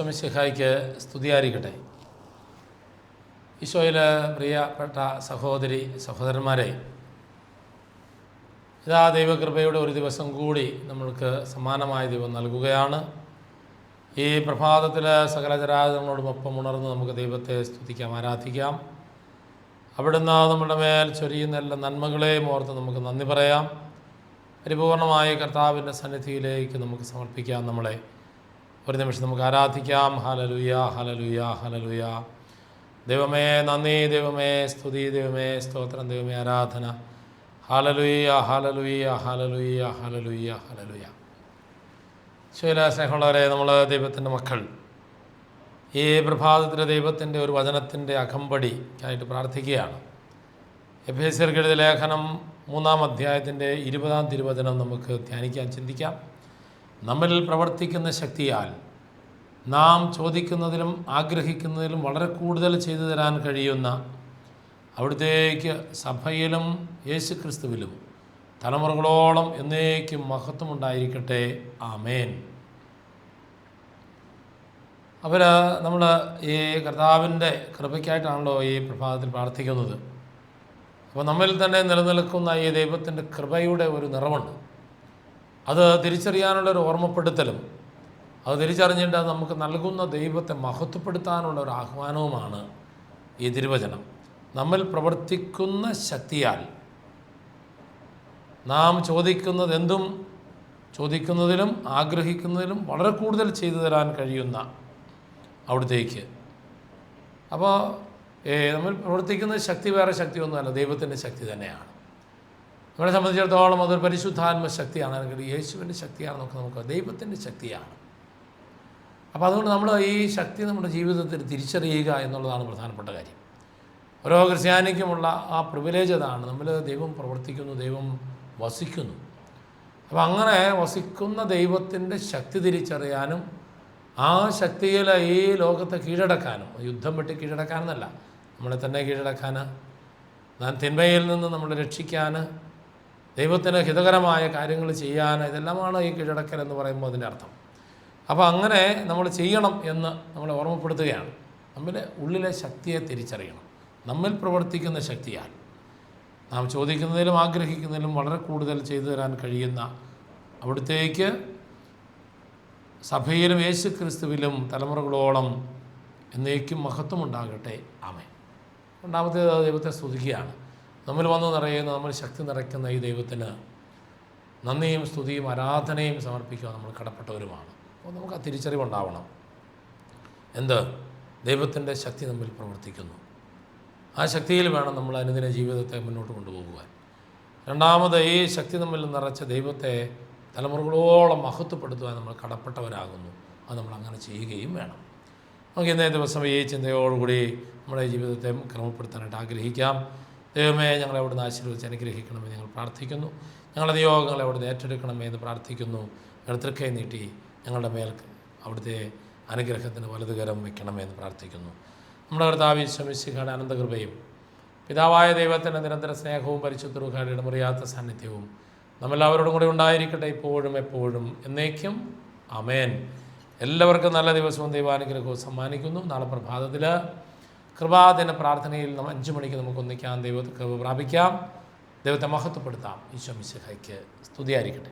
ഈശ്വമിശിഹായ്ക്ക് സ്തുതിയായിരിക്കട്ടെ. ഈശോയിൽ പ്രിയപ്പെട്ട സഹോദരി സഹോദരന്മാരെ ഇതാ ദൈവകൃപയുടെ ഒരു ദിവസം കൂടി നമ്മൾക്ക് സമാനമായ ദൈവം നൽകുകയാണ്. ഈ പ്രഭാതത്തിൽ സകല ജരാജങ്ങളോടുമൊപ്പം ഉണർന്ന് നമുക്ക് ദൈവത്തെ സ്തുതിക്കാം ആരാധിക്കാം. അവിടുന്ന് നമ്മുടെ മേൽ ചൊരിയുന്ന എല്ലാ നന്മകളെയും ഓർത്ത് നമുക്ക് നന്ദി പറയാം. പരിപൂർണമായ കർത്താവിന്റെ സന്നിധിയിലേക്ക് നമുക്ക് സമർപ്പിക്കാം നമ്മളെ. ഒരു നിമിഷം നമുക്ക് ആരാധിക്കാം. ഹലലുയ ഹലലുയ ഹലലുയ ദൈവമേ നന്ദി ദൈവമേ സ്തുതി ദൈവമേ സ്തോത്രം ദൈവമേ ആരാധന. ഹലലുയ ഹലലുയ ഹലലുയ ഹലലുയ ഹലലുയ ശൈല സ്നേഹമുള്ളവരെ നമ്മൾ ദൈവത്തിന്റെ മക്കൾ. ഈ പ്രഭാതത്തിലെ ദൈവത്തിന്റെ ഒരു വചനത്തിന്റെ അകമ്പടി ആയിട്ട് പ്രാർത്ഥിക്കുകയാണ്. എഫ് എസ് ലേഖനം മൂന്നാം അധ്യായത്തിന്റെ ഇരുപതാം തിരുവചനം നമുക്ക് ധ്യാനിക്കാൻ ചിന്തിക്കാം. നമ്മിൽ പ്രവർത്തിക്കുന്ന ശക്തിയാൽ നാം ചോദിക്കുന്നതിലും ആഗ്രഹിക്കുന്നതിലും വളരെ കൂടുതൽ ചെയ്തു തരാൻ കഴിയുന്ന അവിടുത്തേക്ക് സഭയിലും യേശു ക്രിസ്തുവിലും തലമുറകളോളം എന്നേക്കും മഹത്വമുണ്ടായിരിക്കട്ടെ. ആമേൻ. അവർ നമ്മൾ ഈ കർത്താവിന്റെ കൃപയ്ക്കായിട്ടാണല്ലോ ഈ പ്രഭാതത്തിൽ പ്രാർത്ഥിക്കുന്നത്. അപ്പോൾ നമ്മിൽ തന്നെ നിലനിൽക്കുന്ന ഈ ദൈവത്തിന്റെ കൃപയുടെ ഒരു നിറവുണ്ട്. അത് തിരിച്ചറിയാനുള്ള ഒരു ഓർമ്മപ്പെടുത്തലും അത് തിരിച്ചറിഞ്ഞിട്ട് നമുക്ക് നൽകുന്ന ദൈവത്തെ മഹത്വപ്പെടുത്താനുള്ള ഒരു ആഹ്വാനവുമാണ് ഈ തിരുവചനം. നമ്മൾ പ്രവർത്തിക്കുന്ന ശക്തിയാൽ നാം ചോദിക്കുന്നത് എന്തും ചോദിക്കുന്നതിലും ആഗ്രഹിക്കുന്നതിലും വളരെ കൂടുതൽ ചെയ്തു തരാൻ കഴിയുന്ന അവിടത്തേക്ക്. അപ്പോൾ നമ്മൾ പ്രവർത്തിക്കുന്ന ശക്തി വേറെ ശക്തിയൊന്നുമല്ല ദൈവത്തിന്റെ ശക്തി തന്നെയാണ്. നമ്മളെ സംബന്ധിച്ചിടത്തോളം അതൊരു പരിശുദ്ധാത്മ ശക്തിയാണ്. അല്ലെങ്കിൽ യേശുവിന്റെ ശക്തിയാണ് നമുക്ക് നമുക്ക് ദൈവത്തിന്റെ ശക്തിയാണ്. അപ്പോൾ അതുകൊണ്ട് നമ്മൾ ഈ ശക്തി നമ്മുടെ ജീവിതത്തിൽ തിരിച്ചറിയുക എന്നുള്ളതാണ് പ്രധാനപ്പെട്ട കാര്യം. ഓരോ ക്രിസ്ത്യാനിക്കുമുള്ള ആ പ്രിവിലേജ് അതാണ്. നമ്മൾ ദൈവം പ്രവർത്തിക്കുന്നു ദൈവം വസിക്കുന്നു. അപ്പോൾ അങ്ങനെ വസിക്കുന്ന ദൈവത്തിന്റെ ശക്തി തിരിച്ചറിയാനും ആ ശക്തിയിൽ ഈ ലോകത്തെ കീഴടക്കാനും യുദ്ധം വെട്ടി കീഴടക്കാനെന്നല്ല. നമ്മളെ തന്നെ കീഴടക്കാൻ തിന്മയിൽ നിന്ന് നമ്മളെ രക്ഷിക്കാൻ ദൈവത്തിന് ഹിതകരമായ കാര്യങ്ങൾ ചെയ്യാൻ ഇതെല്ലാമാണ് ഈ കീഴടക്കൽ എന്ന് പറയുമ്പോൾ അതിന്റെ അർത്ഥം. അപ്പോൾ അങ്ങനെ നമ്മൾ ചെയ്യണം എന്ന് നമ്മളെ ഓർമ്മപ്പെടുത്തുകയാണ്. നമ്മിലെ ഉള്ളിലെ ശക്തിയെ തിരിച്ചറിയണം. നമ്മിൽ പ്രവർത്തിക്കുന്ന ശക്തിയാൽ. നാം ചോദിക്കുന്നതിലും ആഗ്രഹിക്കുന്നതിലും വളരെ കൂടുതൽ ചെയ്തു തരാൻ കഴിയുന്ന അവിടുത്തേക്ക് സഭയിലും യേശു ക്രിസ്തുവിലും തലമുറകളോളം എന്നേക്കും മഹത്വമുണ്ടാകട്ടെ. ആമേ രണ്ടാമത്തേത് ദൈവത്തെ സ്തുതിക്കുകയാണ്. നമ്മൾ വന്ന് നിറയുന്ന നമ്മൾ ശക്തി നിറയ്ക്കുന്ന ഈ ദൈവത്തിന് നന്ദിയും സ്തുതിയും ആരാധനയും സമർപ്പിക്കുക നമ്മൾ കടപ്പെട്ടവരുമാണ്. അപ്പോൾ നമുക്ക് ആ തിരിച്ചറിവുണ്ടാവണം. എന്ത്? ദൈവത്തിന്റെ ശക്തി നമ്മിൽ പ്രവർത്തിക്കുന്നു. ആ ശക്തിയിൽ വേണം നമ്മൾ അനുദിന ജീവിതത്തെ മുന്നോട്ട് കൊണ്ടുപോകുവാൻ. രണ്ടാമത് ഈ ശക്തി നമ്മിൽ നിറച്ച ദൈവത്തെ തലമുറകളോളം മഹത്വപ്പെടുത്തുവാൻ നമ്മൾ കടപ്പെട്ടവരാകുന്നു. അത് നമ്മൾ അങ്ങനെ ചെയ്യുകയും വേണം. നമുക്ക് ഇന്നേ ദിവസം ഈ ചിന്തയോടുകൂടി നമ്മുടെ ജീവിതത്തെ ക്രമപ്പെടുത്താനായിട്ട് ആഗ്രഹിക്കാം. ദൈവമേ ഞങ്ങളെ അവിടുന്ന് ആശീർവദിച്ച് അനുഗ്രഹിക്കണമെന്ന് ഞങ്ങൾ പ്രാർത്ഥിക്കുന്നു. ഞങ്ങളുടെ നിയോഗങ്ങളെ അവിടുന്ന് ഏറ്റെടുക്കണമേ എന്ന് പ്രാർത്ഥിക്കുന്നു. എടുത്തൃക്കൈ നീട്ടി ഞങ്ങളുടെ മേൽ അവിടുത്തെ അനുഗ്രഹത്തിന് വലതുകരം വയ്ക്കണമേ എന്ന് പ്രാർത്ഥിക്കുന്നു. നമ്മുടെ കർത്താവ് ശ്രമിച്ചിക്കാട് അനന്തകൃപയും പിതാവായ ദൈവത്തിന്റെ നിരന്തര സ്നേഹവും പരിശുദ്ധ ഇടമറിയാത്ത സാന്നിധ്യവും നമ്മളെല്ലാവരോടും കൂടി ഉണ്ടായിരിക്കട്ടെ ഇപ്പോഴും എപ്പോഴും എന്നേക്കും. അമേൻ എല്ലാവർക്കും നല്ല ദിവസവും ദൈവാനുഗ്രഹവും സമ്മാനിക്കുന്നു. നാളെ പ്രഭാതത്തിൽ കൃപാദിന പ്രാർത്ഥനയിൽ നമ്മൾ അഞ്ച് മണിക്ക് നമുക്ക് ഒന്നിക്കാം ദൈവത്തെ കൃപ പ്രാപിക്കാം. ദൈവത്തെ മഹത്വപ്പെടുത്താം. ഈശോ മിശിഹയ്ക്ക് സ്തുതിയായിരിക്കട്ടെ.